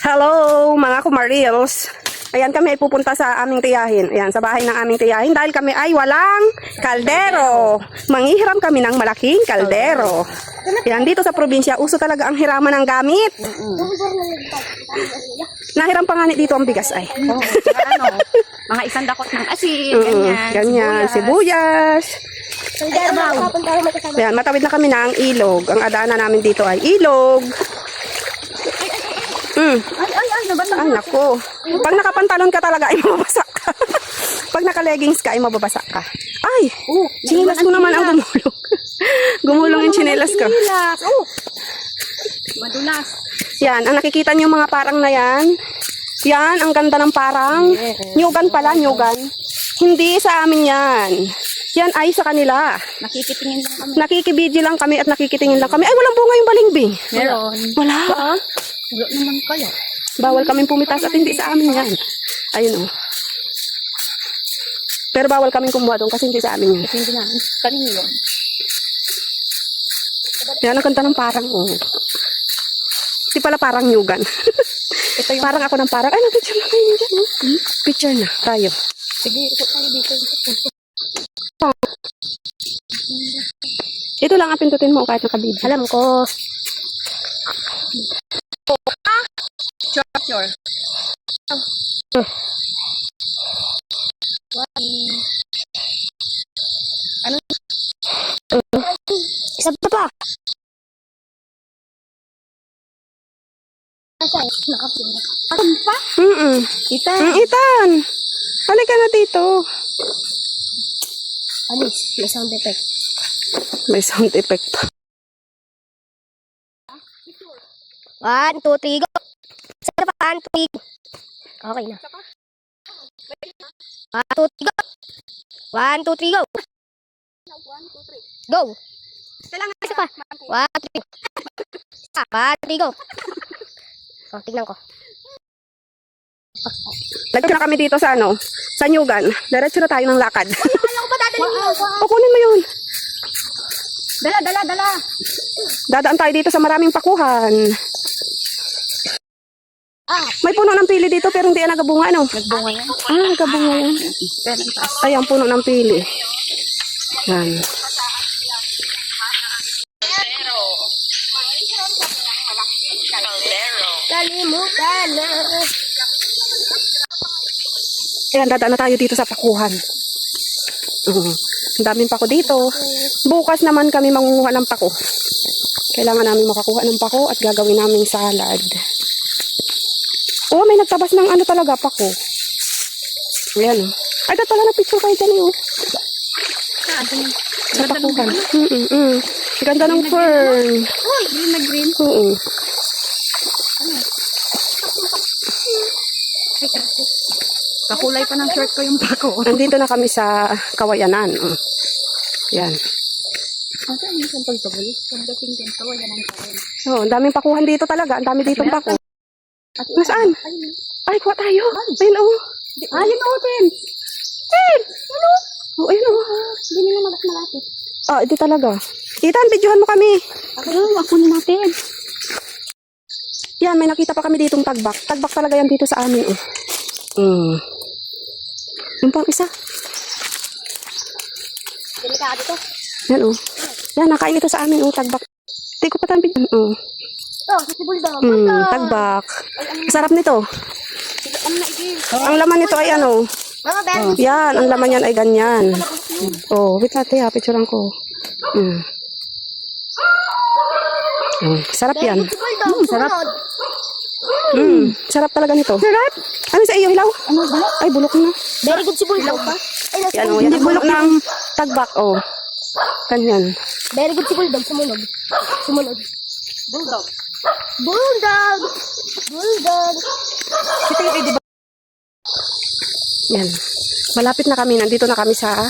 Hello, mga kumarils. Ayan kami ay pupunta sa aming tiyahin. Ayan, sa bahay ng aming tiyahin. Dahil kami ay walang kaldero. Manghihiram kami ng malaking kaldero. Ayan, dito sa probinsya, uso talaga ang hiraman ng gamit. Nahiram pa nga ni dito ang bigas ay. Tsaka ano, mga isang dakot ng asin, ganyan. ganyan, sibuyas. Ayan, matawid na kami ng ilog. Ang adaanan namin dito ay ilog. Mm. Ay, ay, ay, nabasa. Ay, nako. Pag nakapantalon ka talaga, ay mababasak ka. Pag naka-leggings ka, ay mababasak ka. Ay, Oh, chinelas ko naman ang gumulong. gumulong yung chinelas ko. Oh. Madulas. Yan, ang nakikita niyo mga parang na yan. Yan, ang ganda ng parang. Nyugan pala, nyugan. Hindi sa amin yan. Yan ay sa kanila. Nakikitingin lang kami. Nakikibidyo lang kami at nakikitingin lang kami. Ay, walang bunga yung balingbing. Meron. Wala. Wala naman kaya. Bawal kaming pumitas at hindi sa amin yan. Ayun o. Pero bawal kaming kumuha doon kasi hindi sa amin yan. Hindi namin. Kanino yun? Yan, ang ganda ng parang o. Hindi pala parang nyugan. Ito yung... parang ako ng parang. Ay, nag-picture na kayo dyan. oh. Picture na tayo. Sige, ito tayo dito. Ito lang ang pindutin mo kahit nakabidyo. Alam ko. Sure, sure. Ano? Isa pa pa. Nakapin pa? Mm-mm. Ita. Mm, itan. Halika na dito. Ano? May sound effect. May sound effect pa. One, two, three, go. Isa pa, one, two, three. Okay na. One, two, three, go. One, two, three, go. Go. Kailangan Isa pa. One, two, three. Isa, one, two, three, go. Oh, tignan ko. Lagyan na kami dito sa ano, sa Nyugan. Diretso na tayo ng lakad. Alam ko ba dadalhin mo? o, kunin mo yun. Dala, dala, dala. Dadaan tayo dito sa maraming pakuhan. Ah, May puno ng pili dito pero hindi yan nagabunga, ano? nagbunga yan. Ah, nagabunga yan. Pero ang taas. Ay, ang puno ng pili. Yan. Kalimutan na. Ayan, dadaan na tayo dito sa pakuhan. Uh, ang daming pako dito. Bukas naman kami mangunguha ng pako. Kailangan namin makakuha ng pako at gagawin naming salad. Oh, may nagtabas ng ano talaga, pako. Ayan, oh. Ay, dapat pala na picture kayo eh, oh. Sa pakuhan. Mm -mm -mm. Ganda ng fern. Uy, green na green. Oo. Kakulay pa ng shirt ko yung bako. Nandito na kami sa Kawayanan. Oh. Yan. Ang yung sample to, boy? Pagdating din, kawayan ang kawayan. Oh, ang daming pakuhan dito talaga. Ang dami dito pako. Nasaan? Ay, kuha tayo. Ayun, oh. Ah, yun ako din. Ayun. Oh, ayun, oh. Hindi nila malapit. Ah, hindi talaga. Itan, videohan mo kami. Ako, ako natin. Yan, may nakita pa kami ditong tagbak. Tagbak talaga yan dito sa amin. Eh. Mm. Yung pang isa. Delikado to. Yan, oh. Yan, nakain ito sa amin, oh. Tagbak. Hindi ko pa tayong video. Oh. Oh, si Bulldog. Mm, tagbak. Masarap nito. Ang laman nito ay ano. Ben. Yan, ang laman yan ay ganyan. Oh, wait natin ha, picturean ko. Mm. Mm, sarap yan. Bulldog, sumunod. Mm, sarap talaga nito. Sarap? Ano sa iyo, hilaw? Ano ba? Ay, bulok na. Very good si Bulldog pa. Ay, nasa Yan, oh, yan ang bulok ng tagbak, oh. Ganyan. Very good si Bulldog, sumunod. Sumunod. Bulldog. Bulldog! Bulldog! Ito yung di ba? Yan. Malapit na kami, nandito na kami sa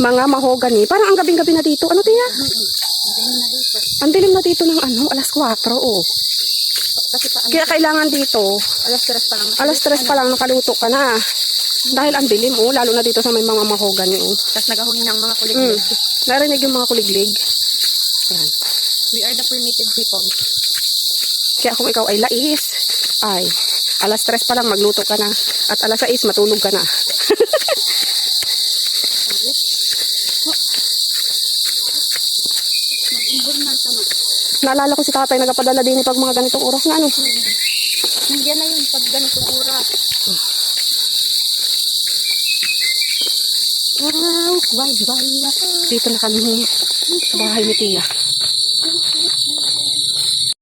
mga mahogani. Parang ang gabing-gabi na dito. Ano tiya? Ang dilim na dito ng ano, alas 4, oh. Kasi pa, Kaya kailangan dito, alas stress pa lang. alas 3 pa lang nakaluto ka na. Dahil ang dilim, oh, lalo na dito sa may mga mahogani, oh. Tapos nagahuni ng mga kulig. Mm. Narinig yung mga kuliglig. Yan. We are the permitted people. Kaya kung ikaw ay lais, ay alas 3 pa lang magluto ka na. At alas 6 matulog ka na. Naalala ko si tatay nagapadala din pag mga ganitong oras na ano. Nandiyan na yun pag ganitong oras. Wow, bye bye. Dito na kami sa bahay ni Tia.